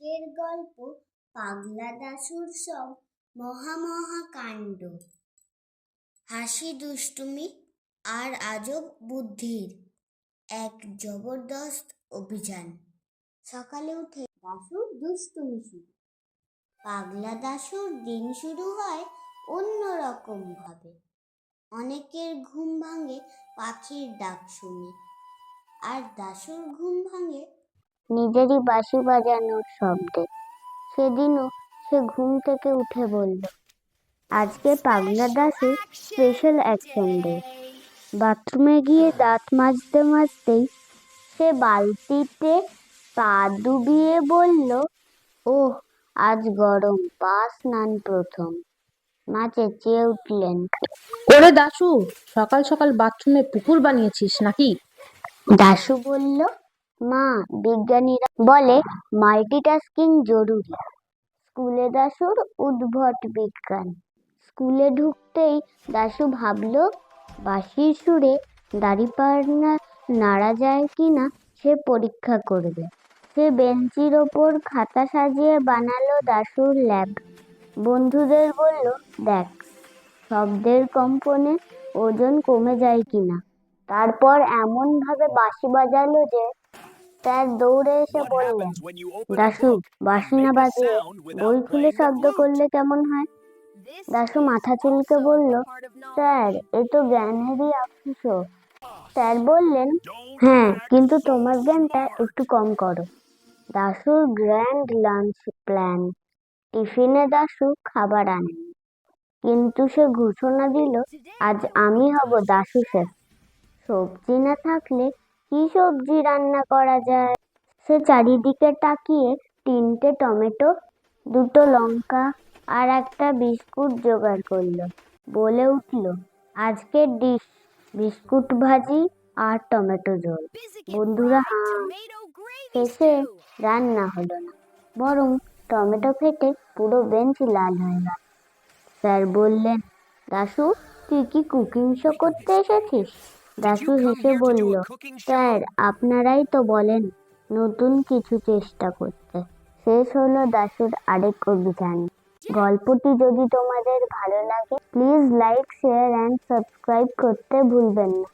আজকের গল্প পাগলা দাশুর সব মহামহা কাণ্ড হাসি দুষ্টুমি আর আজব বুদ্ধির এক জবরদস্ত অভিযান। সকালে উঠে দাসুর দুষ্টুমি শুরু। পাগলা দাশুর দিন শুরু হয় অন্যরকম ভাবে। অনেকের ঘুম ভাঙে পাখির ডাক শুনে, আর দাশুর ঘুম ভাঙে নিজেরই বাঁশি বাজানোর শব্দে। সেদিনও সে ঘুম থেকে উঠে বলল আজকে পাগলা দাসের স্পেশাল অ্যাকশন ডে বাথরুমে গিয়ে দাঁত মাজতে মাজতেই সে বালতিতে পা ডুবিয়ে বলল ওহ আজ গরম পা স্নান প্রথম মা চেঁচিয়ে উঠলেন ওরে দাশু সকাল সকাল বাথরুমে পুকুর বানিয়েছিস নাকি? দাশু বলল মা, বিজ্ঞানীরা বলে মাল্টিটাস্কিং জরুরি। স্কুলে দাশুর উদ্ভট বিজ্ঞান। স্কুলে ঢুকতেই দাশু ভাবল, বাঁশির সুরে দাড়িপাল্লা নাড়া যায় কি না সে পরীক্ষা করবে। সে বেঞ্চির ওপর খাতা সাজিয়ে বানালো দাশুর ল্যাব। বন্ধুদের বলল, দেখ, শব্দের কম্পনে ওজন কমে যায় কিনা। তারপর এমনভাবে বাঁশি বাজালো যে স্যার দৌড়ে এসে বললেন দাশু বাঁশি না বাজিয়ে বই খুলে শব্দ করলে কেমন হয়? দাশু মাথা চুলকে বলল স্যার এ তো জ্ঞানেরই আফসোস স্যার বললেন হ্যাঁ কিন্তু তোমার জ্ঞানটা একটু কম করো। দাশুর গ্র্যান্ড লাঞ্চ প্ল্যান। টিফিনে দাশু খাবার আনেন কিন্তু সে ঘোষণা দিল আজ আমি হব দাশু শেফ। সবজি না থাকলে কি সবজি রান্না করা যায়? সে চারিদিকে তাকিয়ে তিনটে টমেটো, দুটো লঙ্কা আর একটা বিস্কুট জোগাড় করল। বলে উঠল, আজকের ডিশ, বিস্কুট ভাজি আর টমেটো ঝোল। বন্ধুরা হাঁ শেষে রান্না হলো না, বরং টমেটো ফেটে পুরো বেঞ্চ লাল হয়ে গেল। স্যার বললেন, দাশু, তুই কি কুকিং শো করতে এসেছিস? দাশু হেসে বলল স্যার আপনারাই তো বলেন নতুন কিছু চেষ্টা করতে। শেষ হলো দাশুর আরেক অভিযান। গল্পটি যদি তোমাদের ভালো লাগে please like share and subscribe করতে ভুলবেন না।